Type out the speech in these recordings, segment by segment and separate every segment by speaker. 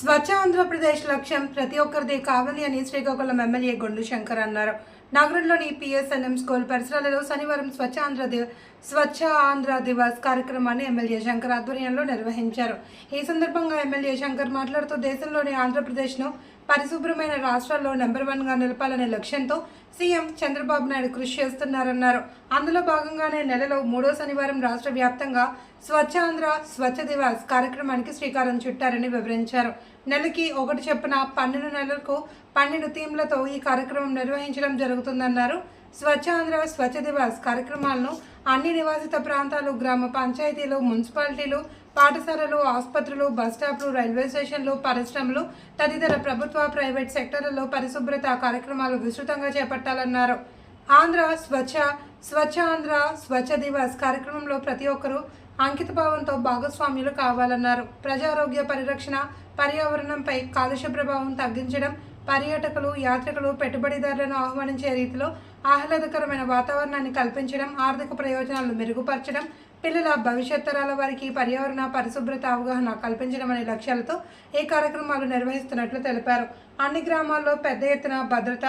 Speaker 1: స్వచ్ఛ ఆంధ్రప్రదేశ్ లక్ష్యం ప్రతి ఒక్కరిది కావాలి అని శ్రీకాకుళం ఎమ్మెల్యే గొండు శంకర్ అన్నారు. నగరంలోని పిఎస్ఎన్ఎం స్కూల్ పరిసరాలలో శనివారం స్వచ్ఛ ఆంధ్ర దివ స్వచ్ఛ ఆంధ్ర దివస్ కార్యక్రమాన్ని ఎమ్మెల్యే శంకర్ ఆధ్వర్యంలో నిర్వహించారు. ఈ సందర్భంగా ఎమ్మెల్యే శంకర్ మాట్లాడుతూ దేశంలోని ఆంధ్రప్రదేశ్ను పరిశుభ్రమైన రాష్ట్రాల్లో నెంబర్ వన్గా నిలపాలనే లక్ష్యంతో సీఎం చంద్రబాబు నాయుడు కృషి చేస్తున్నారన్నారు. అందులో భాగంగానే నెలలో మూడో శనివారం రాష్ట్ర వ్యాప్తంగా స్వచ్ఛ ఆంధ్ర స్వచ్ఛ దివాస్ కార్యక్రమానికి శ్రీకారం చుట్టారని వివరించారు. నెలకి ఒకటి చొప్పున పన్నెండు నెలలకు పన్నెండు థీమ్లతో ఈ కార్యక్రమం నిర్వహించడం జరుగుతుందన్నారు. స్వచ్ఛ ఆంధ్ర స్వచ్ఛ దివాస్ కార్యక్రమాలను అన్ని నివాసిత ప్రాంతాలు గ్రామ పంచాయతీలు మున్సిపాలిటీలు పాఠశాలలు ఆసుపత్రులు బస్టాప్లు రైల్వే స్టేషన్లు పరిశ్రమలు తదితర ప్రభుత్వ ప్రైవేట్ సెక్టర్లలో పరిశుభ్రత కార్యక్రమాలు విస్తృతంగా చేపట్టాలన్నారు. ఆంధ్ర స్వచ్ఛ స్వచ్ఛ ఆంధ్ర స్వచ్ఛ దివస్ కార్యక్రమంలో ప్రతి ఒక్కరూ అంకిత భావంతో భాగస్వామ్యులు కావాలన్నారు. ప్రజారోగ్య పరిరక్షణ పర్యావరణంపై కాలుష్య ప్రభావం తగ్గించడం పర్యాటకులు యాత్రికులు పెట్టుబడిదారులను ఆహ్వానించే రీతిలో ఆహ్లాదకరమైన వాతావరణాన్ని కల్పించడం ఆర్థిక ప్రయోజనాలను మెరుగుపరచడం పిల్లల భవిష్యత్ తరాల వారికి పర్యావరణ పరిశుభ్రత అవగాహన కల్పించడం అనే లక్ష్యాలతో ఈ కార్యక్రమాలు నిర్వహిస్తున్నట్లు తెలిపారు. అన్ని గ్రామాల్లో పెద్ద ఎత్తున భద్రత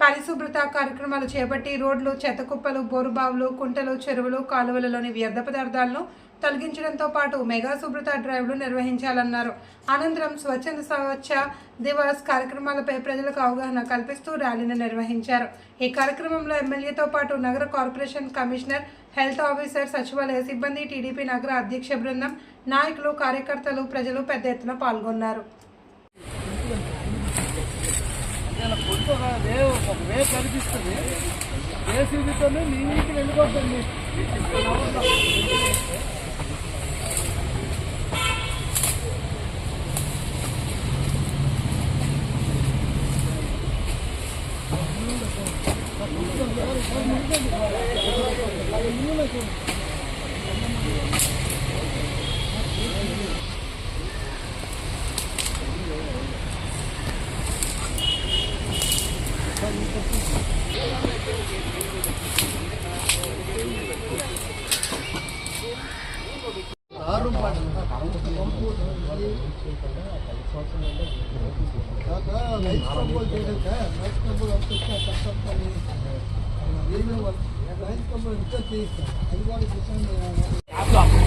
Speaker 1: పరిశుభ్రత కార్యక్రమాలు చేపట్టి రోడ్లు చెత్తకుప్పలు బోరుబావులు కుంటలు చెరువులు కాలువలలోని వ్యర్థ పదార్థాలను తొలగించడంతో పాటు మెగా శుభ్రత డ్రైవ్లు నిర్వహించాలన్నారు. అనంతరం స్వచ్ఛంద స్వచ్ఛ దివస్ కార్యక్రమాలపై ప్రజలకు అవగాహన కల్పిస్తూ ర్యాలీని నిర్వహించారు. ఈ కార్యక్రమంలో ఎమ్మెల్యేతో పాటు నగర కార్పొరేషన్ కమిషనర్ హెల్త్ ఆఫీసర్ సచివాలయ సిబ్బంది టీడీపీ నగర అధ్యక్ష బృందం నాయకులు కార్యకర్తలు ప్రజలు పెద్ద ఎత్తున పాల్గొన్నారు.
Speaker 2: వే కనిపిస్తుంది జేసీబీతోనే మీ ఇంటికి వెళ్ళిపోతుంది
Speaker 3: కమిషనర్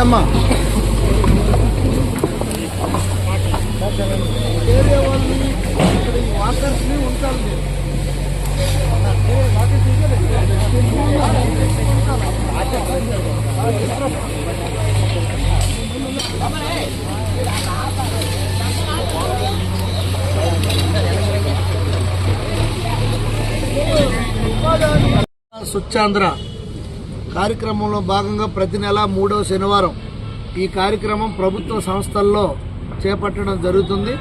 Speaker 2: అమ్మా ఏరియా వాళ్ళని ఇక్కడ ఈ వాకర్స్ని ఉంచాలి స్వచ్ఛాంధ్ర కార్యక్రమంలో భాగంగా ప్రతి నెల మూడవ శనివారం ఈ కార్యక్రమం ప్రభుత్వ సంస్థల్లో చేపట్టడం జరుగుతుంది.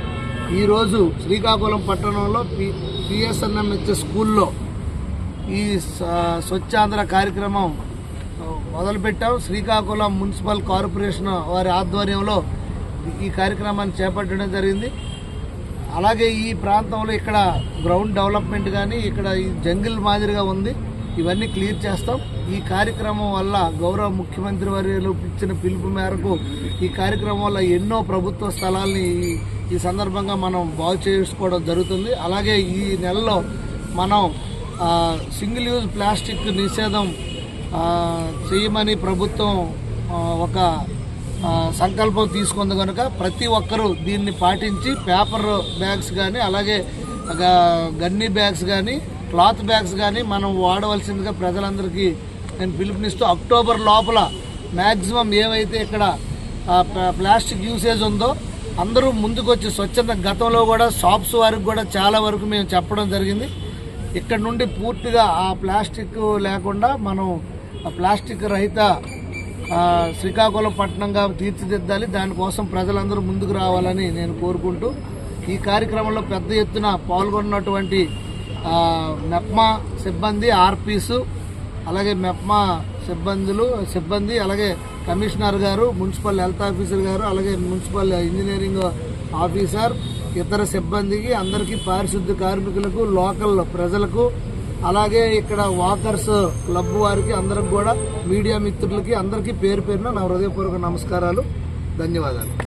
Speaker 2: ఈరోజు శ్రీకాకుళం పట్టణంలో పి పిఎస్ఎన్ఎంహెచ్ స్కూల్లో ఈ స్వచ్ఛాంధ్ర కార్యక్రమం మొదలుపెట్టాం. శ్రీకాకుళం మున్సిపల్ కార్పొరేషన్ వారి ఆధ్వర్యంలో ఈ కార్యక్రమాన్ని చేపట్టడం జరిగింది. అలాగే ఈ ప్రాంతంలో ఇక్కడ గ్రౌండ్ డెవలప్మెంట్ కానీ ఇక్కడ ఈ జంగిల్ మాదిరిగా ఉంది. ఇవన్నీ క్లియర్ చేస్తాం. ఈ కార్యక్రమం వల్ల గౌరవ ముఖ్యమంత్రి వర్యులు ఇచ్చిన పిలుపు మేరకు ఈ కార్యక్రమం వల్ల ఎన్నో ప్రభుత్వ స్థలాల్ని ఈ- సందర్భంగా మనం బాగు చేసుకోవడం జరుగుతుంది. అలాగే ఈ నెలలో మనం సింగిల్ యూజ్ ప్లాస్టిక్ నిషేధం చేయమని ప్రభుత్వం ఒక సంకల్పం తీసుకుంది కనుక ప్రతి ఒక్కరూ దీన్ని పాటించి పేపర్ బ్యాగ్స్ కానీ అలాగే గ- గన్నీ బ్యాగ్స్ కానీ క్లాత్ బ్యాగ్స్ కానీ మనం వాడవలసిందిగా ప్రజలందరికీ నేను పిలుపునిస్తూ అక్టోబర్ లోపల మ్యాక్సిమం ఏవైతే ఇక్కడ ప్లా- ప్లాస్టిక్ యూసేజ్ ఉందో అందరూ ముందుకొచ్చి స్వచ్ఛంద గతంలో కూడా షాప్స్ వారికి కూడా చాలా వరకు మేము చెప్పడం జరిగింది. ఇక్కడ నుండి పూర్తిగా ఆ ప్లాస్టిక్ లేకుండా మనం ప్లాస్టిక్ రహిత శ్రీకాకుళం పట్టణంగా తీర్చిదిద్దాలి. దానికోసం ప్రజలందరూ ముందుకు రావాలని నేను కోరుకుంటూ ఈ కార్యక్రమంలో పెద్ద ఎత్తున పాల్గొన్నటువంటి మెప్మా సిబ్బంది ఆర్పీసు అలాగే మెప్మా సిబ్బందులు సిబ్బంది అలాగే కమిషనర్ గారు మున్సిపల్ హెల్త్ ఆఫీసర్ గారు అలాగే మున్సిపల్ ఇంజనీరింగ్ ఆఫీసర్ ఇతర సిబ్బందికి అందరికీ పారిశుద్ధ్య కార్మికులకు లోకల్ ప్రజలకు అలాగే ఇక్కడ వాకర్స్ క్లబ్ వారికి అందరికి కూడా మీడియా మిత్రులకి అందరికీ పేరు పేరున నా హృదయపూర్వక నమస్కారాలు ధన్యవాదాలు.